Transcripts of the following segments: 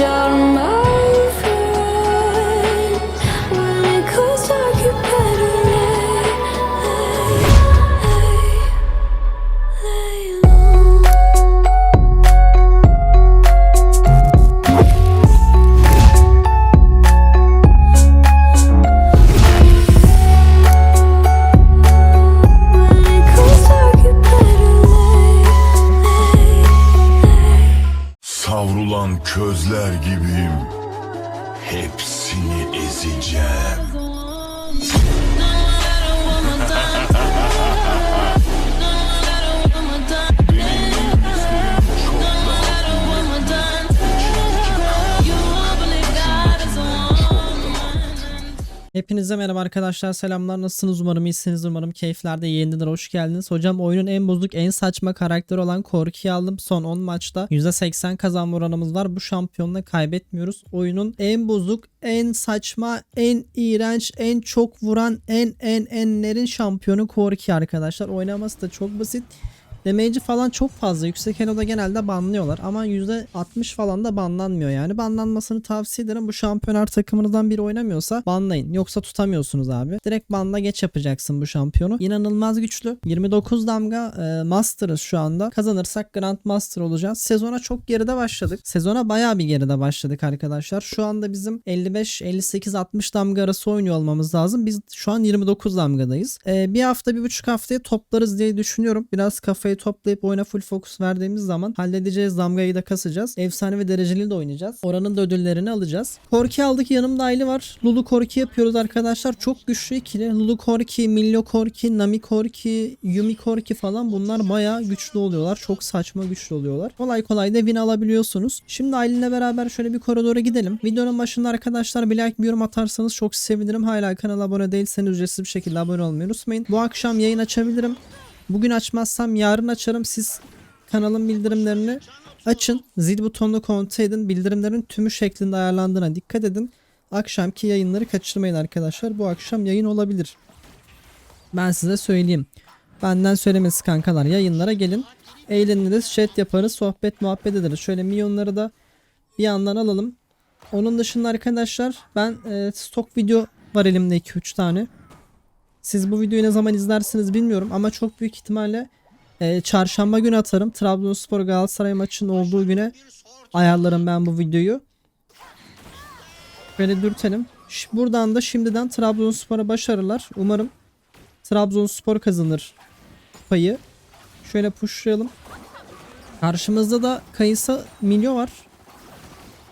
your mind ezeceğim Hepinize merhaba arkadaşlar. Selamlar. Nasılsınız? Umarım iyisiniz. Umarım keyiflerde yerindedir hoş geldiniz. Hocam oyunun en bozuk en saçma karakteri olan Korki'yi aldım. Son 10 maçta %80 kazanma oranımız var. Bu şampiyonla kaybetmiyoruz. Oyunun en bozuk en saçma en iğrenç en çok vuran en en enlerin şampiyonu Korki arkadaşlar. Oynaması da çok basit. Damage'i falan çok fazla. Yüksek Elo'da genelde banlıyorlar ama %60 falan da banlanmıyor yani. Banlanmasını tavsiye ederim. Bu şampiyonlar takımınızdan biri oynamıyorsa banlayın. Yoksa tutamıyorsunuz abi. Direkt banla geç yapacaksın bu şampiyonu. İnanılmaz güçlü. 29 damga e, Master'ız şu anda. Kazanırsak Grand Master olacağız. Sezona çok geride başladık. Sezona bayağı bir geride başladık arkadaşlar. Şu anda bizim 55, 58, 60 damga arası oynuyor olmamız lazım. Biz şu an 29 damgadayız. E, bir hafta, bir buçuk haftaya toplarız diye düşünüyorum. Biraz kafayı toplayıp oyuna full fokus verdiğimiz zaman halledeceğiz. Damgayı da kasacağız. Efsane ve dereceli de oynayacağız. Oranın da ödüllerini alacağız. Korki aldık. Yanımda Ayli var. Lulu Korki yapıyoruz arkadaşlar. Çok güçlü ikili. Lulu Korki, Millo Korki, Nami Korki, Yumi Korki falan bunlar bayağı güçlü oluyorlar. Çok saçma güçlü oluyorlar. Kolay kolay da win alabiliyorsunuz. Şimdi Aylin'le beraber şöyle bir koridora gidelim. Videonun başında arkadaşlar bir like bir yorum atarsanız çok sevinirim. Hala kanala abone değilseniz ücretsiz bir şekilde abone olmayı unutmayın. Bu akşam yayın açabilirim. Bugün açmazsam yarın açarım. Siz kanalın bildirimlerini açın. Zil butonunu kontrol edin. Bildirimlerin tümü şeklinde ayarlandığına dikkat edin. Akşamki yayınları kaçırmayın arkadaşlar. Bu akşam yayın olabilir. Ben size söyleyeyim. Benden söylemesi kankalar. Yayınlara gelin. Eğleniriz, chat yaparız, sohbet muhabbet ederiz. Şöyle milyonları da bir yandan alalım. Onun dışında arkadaşlar ben e, stok video var elimde 2-3 tane. Siz bu videoyu ne zaman izlersiniz bilmiyorum ama çok büyük ihtimalle e, çarşamba günü atarım. Trabzonspor Galatasaray maçının olduğu güne ayarlarım ben bu videoyu. Böyle dürtelim. Buradan da şimdiden Trabzonspor'a başarılar. Umarım Trabzonspor kazanır kupayı. Şöyle pushlayalım. Karşımızda da Kayısa Milyo var.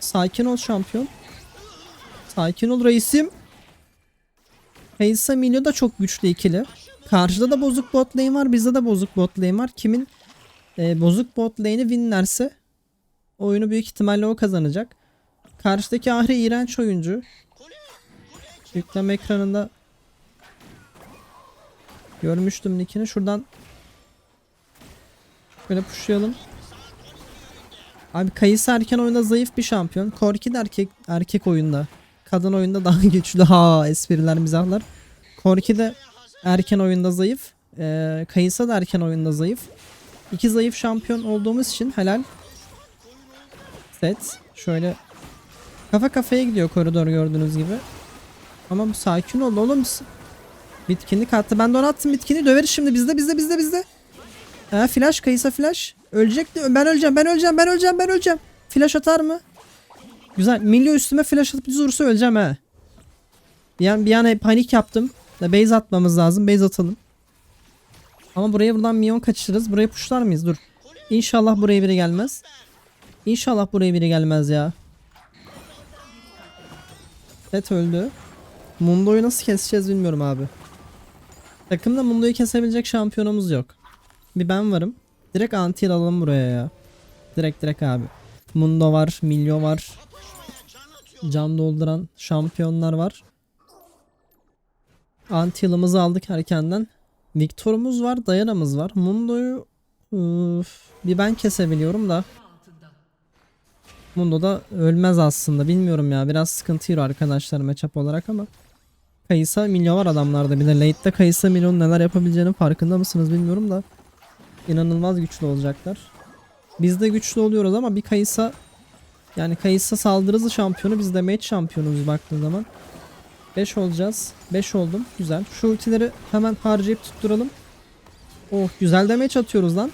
Sakin ol şampiyon. Sakin ol reisim. Kayısa Milyo da çok güçlü ikili. Karşıda da bozuk bot lane var. Bizde de bozuk bot lane var. Kimin e, bozuk bot lane'i winlerse oyunu büyük ihtimalle o kazanacak. Karşıdaki Ahri iğrenç oyuncu. Yükleme ekranında görmüştüm nickini. Şuradan şöyle pushlayalım. Abi Kayısı erken oyunda zayıf bir şampiyon. Korki de erkek, erkek oyunda. Kadın oyunda daha güçlü. Ha espriler mizahlar. Korki de erken oyunda zayıf. Ee, Kayısa da erken oyunda zayıf. İki zayıf şampiyon olduğumuz için helal. Set. Şöyle kafa kafaya gidiyor koridor gördüğünüz gibi. Ama bu sakin ol oğlum. Bitkinlik attı. Ben de ona attım bitkini. Döveriz şimdi bizde bizde bizde bizde. Ha flash kayısa flash. Ölecek de ben öleceğim ben öleceğim ben öleceğim ben öleceğim. Flash atar mı? Güzel. Milyo üstüme flash atıp düz öleceğim ha. Bir an, bir an hep panik yaptım. Da base atmamız lazım. Base atalım. Ama buraya buradan minyon kaçırırız. Buraya pushlar mıyız? Dur. İnşallah buraya biri gelmez. İnşallah buraya biri gelmez ya. Evet öldü. Mundo'yu nasıl keseceğiz bilmiyorum abi. Takımda Mundo'yu kesebilecek şampiyonumuz yok. Bir ben varım. Direkt anti alalım buraya ya. Direkt direkt abi. Mundo var, Milyo var. Can dolduran şampiyonlar var. Anti yılımızı aldık erkenden. Victor'umuz var, Dayana'mız var. Mundo'yu bir ben kesebiliyorum da. Mundo da ölmez aslında. Bilmiyorum ya. Biraz sıkıntı yiyor arkadaşlar matchup olarak ama. Kayısa Milyo var adamlarda. Bir de late'de Kayısa Milyo'nun neler yapabileceğinin farkında mısınız bilmiyorum da. İnanılmaz güçlü olacaklar. Biz de güçlü oluyoruz ama bir Kayısa Yani Kayısı saldırı hızı şampiyonu biz damage şampiyonuyuz baktığın zaman. 5 olacağız. 5 oldum. Güzel. Şu ultileri hemen harcayıp tutturalım. Oh güzel damage atıyoruz lan.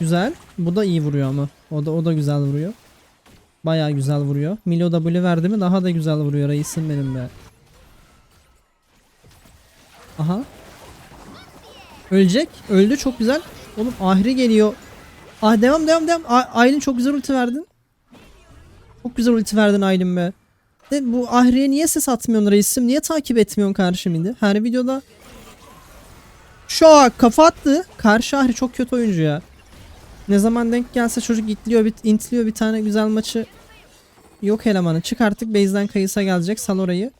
Güzel. Bu da iyi vuruyor ama. O da o da güzel vuruyor. Bayağı güzel vuruyor. Milo W verdi mi daha da güzel vuruyor reisim benim be. Aha. Ölecek. Öldü çok güzel. Oğlum Ahri geliyor. Ah devam devam devam. Aylin çok güzel ulti verdin. Çok güzel ulti verdin Aylin be. De bu Ahri'ye niye ses atmıyorsun reisim? Niye takip etmiyorsun karşımıydı? Her videoda Şok kafa attı. Karşı Ahri çok kötü oyuncu ya. Ne zaman denk gelse çocuk itliyor, bit, intliyor bir tane güzel maçı. Yok elemanı. Çık artık base'den kayısa gelecek. Sal orayı.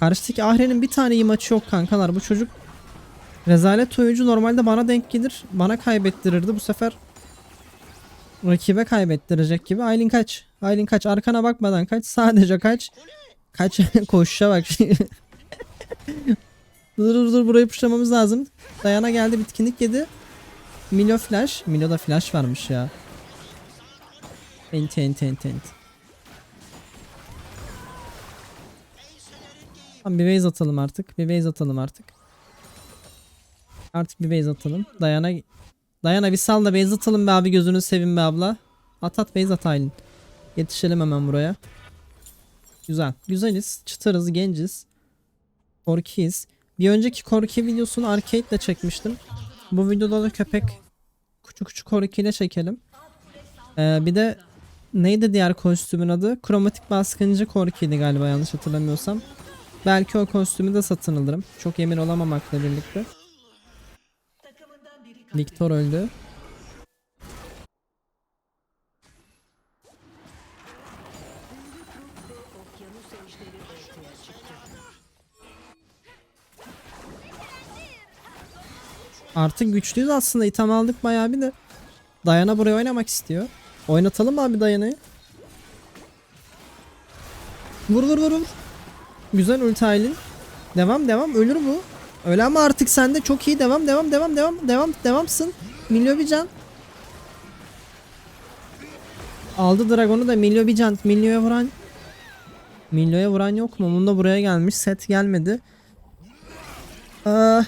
Karşıdaki Ahri'nin bir tane iyi maçı yok kankalar. Bu çocuk rezalet oyuncu normalde bana denk gelir. Bana kaybettirirdi. Bu sefer rakibe kaybettirecek gibi. Aylin kaç. Aylin kaç. Arkana bakmadan kaç. Sadece kaç. Kaç. Koşuşa bak. dur dur dur burayı puşlamamız lazım. Dayana geldi bitkinlik yedi. Milo flash. Milo da flash varmış ya. Enti enti enti enti. Tamam bir base atalım artık. Bir base atalım artık. Artık bir base atalım. Dayana Dayana bir sal da base atalım be abi gözünü sevin be abla. At at base at Aylin. Yetişelim hemen buraya. Güzel. Güzeliz. Çıtırız. Genciz. Korkiyiz. Bir önceki Korki videosunu arcade ile çekmiştim. Bu videoda da köpek küçük küçük Korki ile çekelim. Ee, bir de neydi diğer kostümün adı? Kromatik baskıncı Korki'ydi galiba yanlış hatırlamıyorsam. Belki o kostümü de satın alırım. Çok emin olamamakla birlikte. Victor öldü. Artık güçlüyüz aslında. İtem aldık bayağı bir de. Dayana buraya oynamak istiyor. Oynatalım mı abi Dayana'yı? Vur vur vur vur. Güzel ulti Aylin. Devam devam ölür bu. Öyle ama artık sende çok iyi devam devam devam devam devam devamsın. Milyo bir can. Aldı Dragon'u da Milyo bir can. Milyo'ya vuran Milyo'ya vuran yok mu? Onun da buraya gelmiş. Set gelmedi. Aa,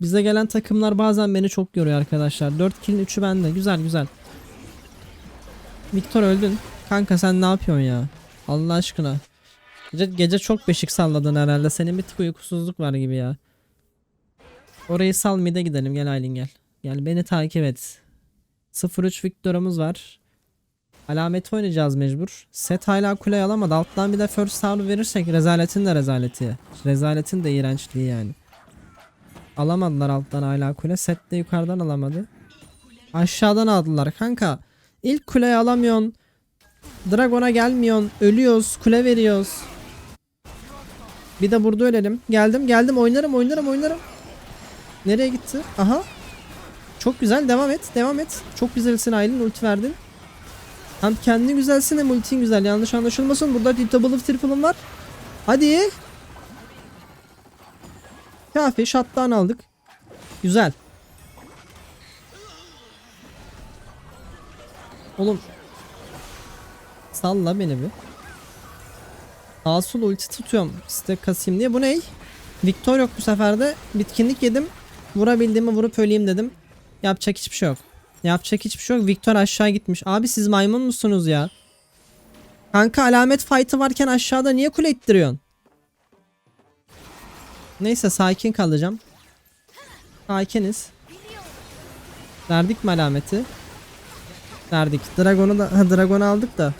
bize gelen takımlar bazen beni çok yoruyor arkadaşlar. 4 kill'in 3'ü bende. Güzel güzel. Victor öldün. Kanka sen ne yapıyorsun ya? Allah aşkına. Gece, gece çok beşik salladın herhalde. Senin bir tık uykusuzluk var gibi ya. Orayı sal mid'e gidelim. Gel Aylin gel. Gel beni takip et. 0-3 Victor'umuz var. Alamet oynayacağız mecbur. Set hala kuleyi alamadı. Alttan bir de first tower verirsek rezaletin de rezaleti. Rezaletin de iğrençliği yani. Alamadılar alttan hala kule. Set de yukarıdan alamadı. Aşağıdan aldılar kanka. İlk kuleyi alamıyorsun. Dragon'a gelmiyorsun. Ölüyoruz. Kule veriyoruz. Bir de burada ölelim. Geldim geldim oynarım oynarım oynarım. Nereye gitti? Aha. Çok güzel devam et devam et. Çok güzelsin Aylin ulti verdin. Hem kendi güzelsin hem ultin güzel. Yanlış anlaşılmasın. Burada double triple'ım var. Hadi. Kafi shotdown aldık. Güzel. Oğlum. Salla beni bir. Asul ulti tutuyorum. Stack kasayım diye. Bu ne? Victor yok bu sefer de. Bitkinlik yedim. Vurabildiğimi vurup öleyim dedim. Yapacak hiçbir şey yok. Yapacak hiçbir şey yok. Victor aşağı gitmiş. Abi siz maymun musunuz ya? Kanka alamet fight'ı varken aşağıda niye kule ittiriyorsun? Neyse sakin kalacağım. Sakiniz. Verdik mi alameti? Verdik. Dragon'u da ha, Dragon'u aldık da.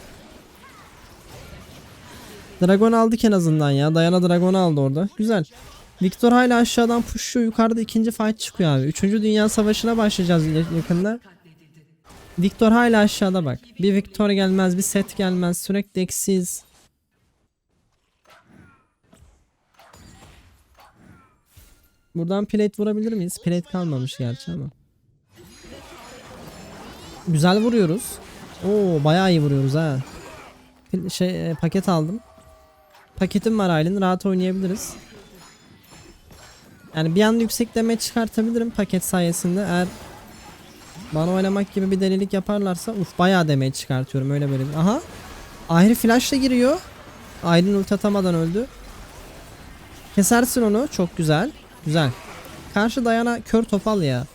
Dragon aldık en azından ya. Dayana Dragon'u aldı orada. Güzel. Victor hala aşağıdan pushuyor. Yukarıda ikinci fight çıkıyor abi. Üçüncü Dünya Savaşı'na başlayacağız ya- yakında. Victor hala aşağıda bak. Bir Victor gelmez, bir set gelmez. Sürekli eksiz. Buradan plate vurabilir miyiz? Plate kalmamış gerçi ama. Güzel vuruyoruz. Oo bayağı iyi vuruyoruz ha. Şey e, paket aldım. Paketim var Aylin. Rahat oynayabiliriz. Yani bir anda yüksek damage çıkartabilirim paket sayesinde eğer Bana oynamak gibi bir delilik yaparlarsa uf bayağı damage çıkartıyorum öyle böyle. Aha. Ahri flashla giriyor. Aylin ult atamadan öldü. Kesersin onu. Çok güzel. Güzel. Karşı dayana kör topal ya.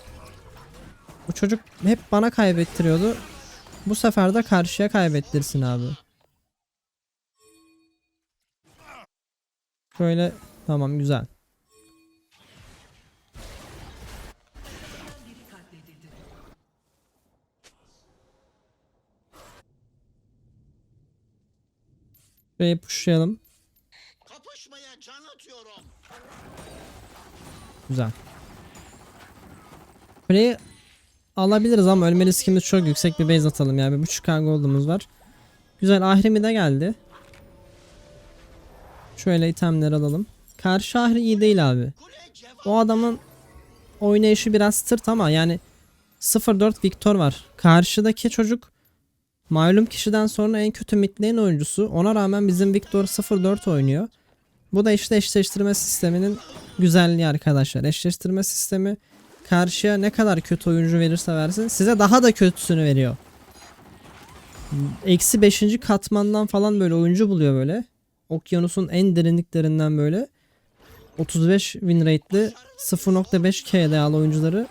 Bu çocuk hep bana kaybettiriyordu. Bu sefer de karşıya kaybettirsin abi. Şöyle tamam güzel. Şurayı pushlayalım. Kapışmaya can atıyorum. Güzel. Kuleyi alabiliriz ama ölme riskimiz çok yüksek bir base atalım ya. Bir buçuk k gold'umuz var. Güzel Ahrimi de geldi. Şöyle itemleri alalım. Karşı Ahri iyi değil abi. O adamın oynayışı biraz tırt ama yani 0-4 Victor var. Karşıdaki çocuk malum kişiden sonra en kötü mid lane oyuncusu. Ona rağmen bizim Victor 0-4 oynuyor. Bu da işte eşleştirme sisteminin güzelliği arkadaşlar. Eşleştirme sistemi karşıya ne kadar kötü oyuncu verirse versin size daha da kötüsünü veriyor. Eksi 5. katmandan falan böyle oyuncu buluyor böyle. Okyanusun en derinliklerinden böyle. 35 win rate'li 0.5 KDA'lı oyuncuları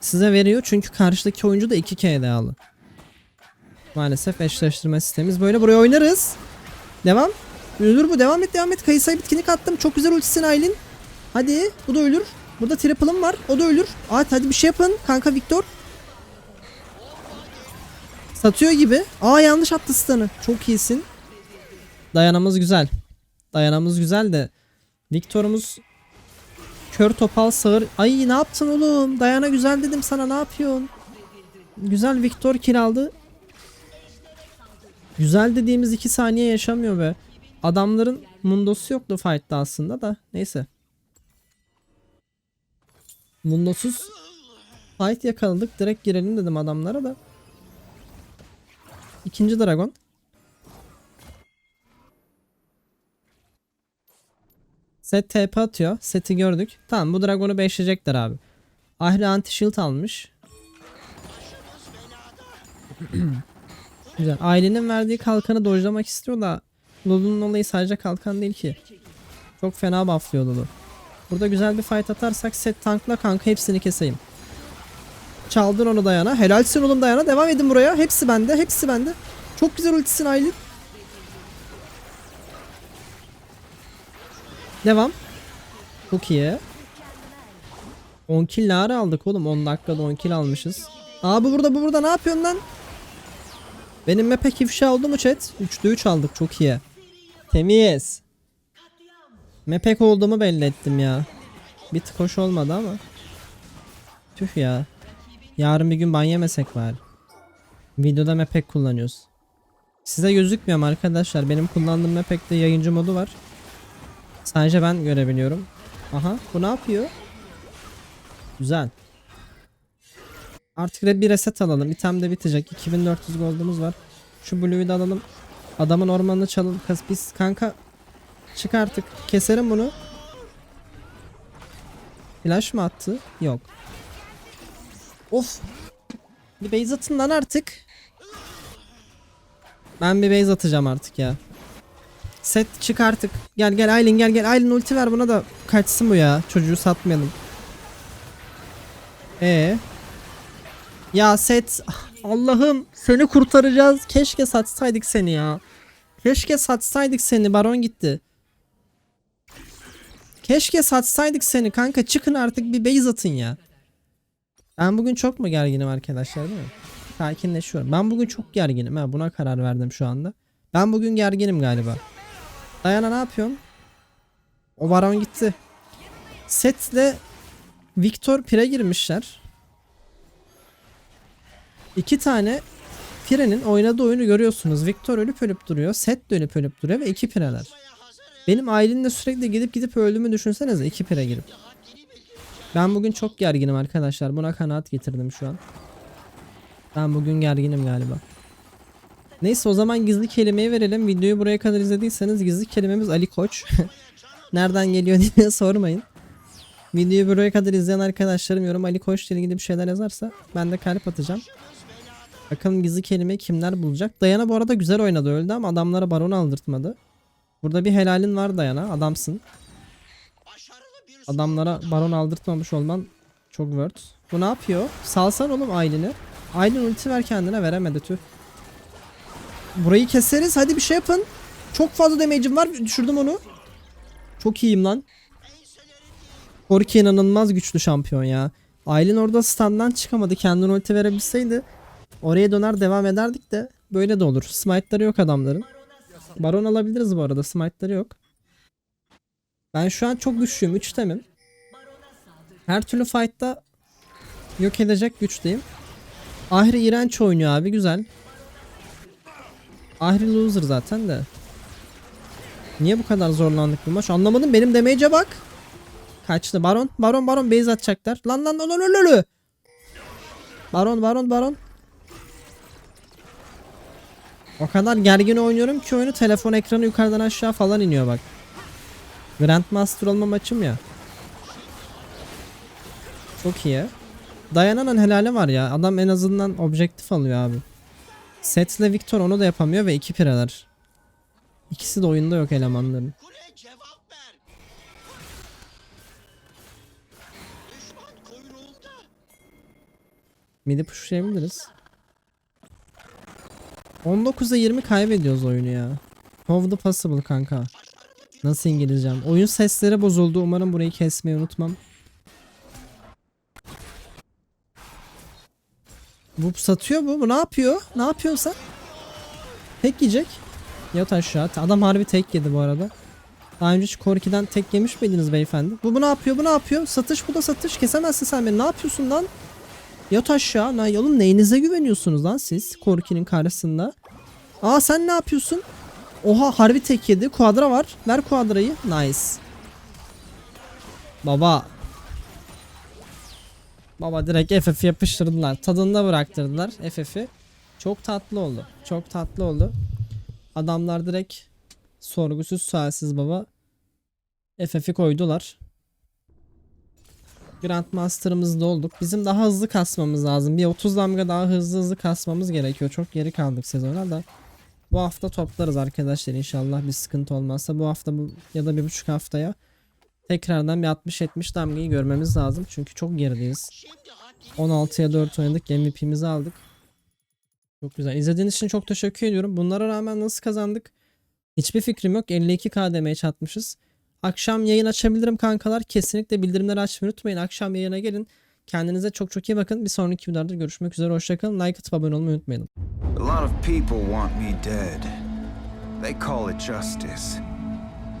size veriyor. Çünkü karşıdaki oyuncu da 2 KDA'lı. Maalesef eşleştirme sistemimiz böyle. Buraya oynarız. Devam. Ölür bu. Devam et devam et. Kayısay bitkinlik attım. Çok güzel ultisin Aylin. Hadi. Bu da ölür. Burada triple'ım var. O da ölür. Aa, hadi bir şey yapın. Kanka Victor. Satıyor gibi. Aa yanlış attı stun'ı. Çok iyisin. Dayanamız güzel. Dayanamız güzel de Victor'umuz kör topal sağır. Ay ne yaptın oğlum? Dayana güzel dedim sana ne yapıyorsun? Güzel Victor kill aldı. Güzel dediğimiz 2 saniye yaşamıyor be. Adamların mundosu yoktu fight'ta aslında da. Neyse. Mundosuz fight yakaladık. Direkt girelim dedim adamlara da. İkinci dragon. Set TP atıyor. Seti gördük. Tamam bu dragonu beşleyecekler abi. Ahri anti shield almış. Güzel. Ailenin verdiği kalkanı dojlamak istiyor da Lulu'nun olayı sadece kalkan değil ki. Çok fena bufflıyor Lulu. Burada güzel bir fight atarsak set tankla kanka hepsini keseyim. Çaldın onu Dayana. Helalsin oğlum Dayana. Devam edin buraya. Hepsi bende. Hepsi bende. Çok güzel ultisin Aylin. Devam. Çok iyi. 10 kill aldık oğlum. 10 dakikada 10 kill almışız. Aa bu burada bu burada ne yapıyorsun lan? Benim map'e ifşa oldu mu chat? 3'te 3 aldık çok iyi. Temiz. Mepek olduğumu belli ettim ya. Bir tık hoş olmadı ama. Tüh ya. Yarın bir gün ban yemesek var. Videoda mepek kullanıyoruz. Size gözükmüyorum arkadaşlar. Benim kullandığım mepekte yayıncı modu var. Sadece ben görebiliyorum. Aha bu ne yapıyor? Güzel. Artık bir reset alalım. İtem de bitecek. 2400 gold'umuz var. Şu blue'yu da alalım. Adamın ormanını çalın. Biz kanka çık artık. Keserim bunu. Flash mı attı? Yok. Of. Bir base atın lan artık. Ben bir base atacağım artık ya. Set çık artık. Gel gel Aylin gel gel. Aylin ulti ver buna da kaçsın bu ya. Çocuğu satmayalım. Ee. Ya set ah, Allah'ım seni kurtaracağız. Keşke satsaydık seni ya. Keşke satsaydık seni. Baron gitti. Keşke satsaydık seni kanka. Çıkın artık bir base atın ya. Ben bugün çok mu gerginim arkadaşlar değil mi? Sakinleşiyorum. Ben bugün çok gerginim. Ha, buna karar verdim şu anda. Ben bugün gerginim galiba. Dayana ne yapıyorsun? O baron gitti. Setle Victor Pire girmişler. İki tane Pire'nin oynadığı oyunu görüyorsunuz. Victor ölüp ölüp duruyor. Set de ölüp ölüp duruyor ve iki Pire'ler. Benim ailemle sürekli gidip gidip öldüğümü düşünsenize iki Pire girip. Ben bugün çok gerginim arkadaşlar. Buna kanaat getirdim şu an. Ben bugün gerginim galiba. Neyse o zaman gizli kelimeyi verelim. Videoyu buraya kadar izlediyseniz gizli kelimemiz Ali Koç. Nereden geliyor diye sormayın. Videoyu buraya kadar izleyen arkadaşlarım yorum Ali Koç ile ilgili bir şeyler yazarsa ben de kalp atacağım. Bakalım gizli kelime kimler bulacak. Dayana bu arada güzel oynadı öldü ama adamlara baron aldırtmadı. Burada bir helalin var Dayana adamsın. Adamlara baron aldırtmamış olman çok worth. Bu ne yapıyor? Salsan oğlum Aylin'i. Aylin ulti ver kendine veremedi tüh. Burayı keseriz hadi bir şey yapın. Çok fazla damage'im var düşürdüm onu. Çok iyiyim lan. Korki inanılmaz güçlü şampiyon ya. Aylin orada standdan çıkamadı. Kendine ulti verebilseydi oraya döner devam ederdik de böyle de olur. Smite'ları yok adamların. Baron alabiliriz bu arada. Smite'ları yok. Ben şu an çok güçlüyüm. 3 temim. Her türlü fight'ta yok edecek güçteyim. Ahri iğrenç oynuyor abi. Güzel. Ahri loser zaten de. Niye bu kadar zorlandık bu maç? Anlamadım. Benim damage'e bak. Kaçtı. Baron. Baron. Baron. Base atacaklar. Lan lan lan lan lan. Baron. Baron. Baron. O kadar gergin oynuyorum ki oyunu telefon ekranı yukarıdan aşağı falan iniyor bak. Grandmaster olma maçım ya. Çok iyi. Dayanan helali var ya. Adam en azından objektif alıyor abi. Setle Victor onu da yapamıyor ve iki pireler. İkisi de oyunda yok elemanların. Midi pushlayabiliriz. 19'a 20 kaybediyoruz oyunu ya. How the possible kanka. Nasıl İngilizcem? Oyun sesleri bozuldu. Umarım burayı kesmeyi unutmam. Bu satıyor bu. Bu ne yapıyor? Ne yapıyorsun sen? Tek yiyecek. Yat aşağı. Adam harbi tek yedi bu arada. Daha önce hiç Korki'den tek yemiş miydiniz beyefendi? Bu bu ne yapıyor? Bu ne yapıyor? Satış bu da satış. Kesemezsin sen beni. Ne yapıyorsun lan? Yat aşağı. Lan oğlum neyinize güveniyorsunuz lan siz Korki'nin karşısında? Aa sen ne yapıyorsun? Oha harbi tek yedi. Kuadra var. Ver kuadrayı. Nice. Baba. Baba direkt FF yapıştırdılar. Tadında bıraktırdılar FF'i. Çok tatlı oldu. Çok tatlı oldu. Adamlar direkt sorgusuz sualsiz baba FF'i koydular. Grandmaster'ımızda olduk. Bizim daha hızlı kasmamız lazım. Bir 30 damga daha hızlı hızlı kasmamız gerekiyor. Çok geri kaldık sezona da. Bu hafta toplarız arkadaşlar inşallah bir sıkıntı olmazsa. Bu hafta bu ya da bir buçuk haftaya tekrardan bir 60-70 damgayı görmemiz lazım. Çünkü çok gerideyiz. Şimdi haddini 16'ya 4 oynadık. MVP'mizi aldık. Çok güzel. İzlediğiniz için çok teşekkür ediyorum. Bunlara rağmen nasıl kazandık? Hiçbir fikrim yok. 52 KDM'ye çatmışız. Akşam yayın açabilirim kankalar. Kesinlikle bildirimleri açmayı unutmayın. Akşam yayına gelin. Kendinize çok çok iyi bakın. Bir sonraki videolarda görüşmek üzere. Hoşçakalın. Like atıp abone olmayı unutmayın. A lot of people want me dead. They call it justice.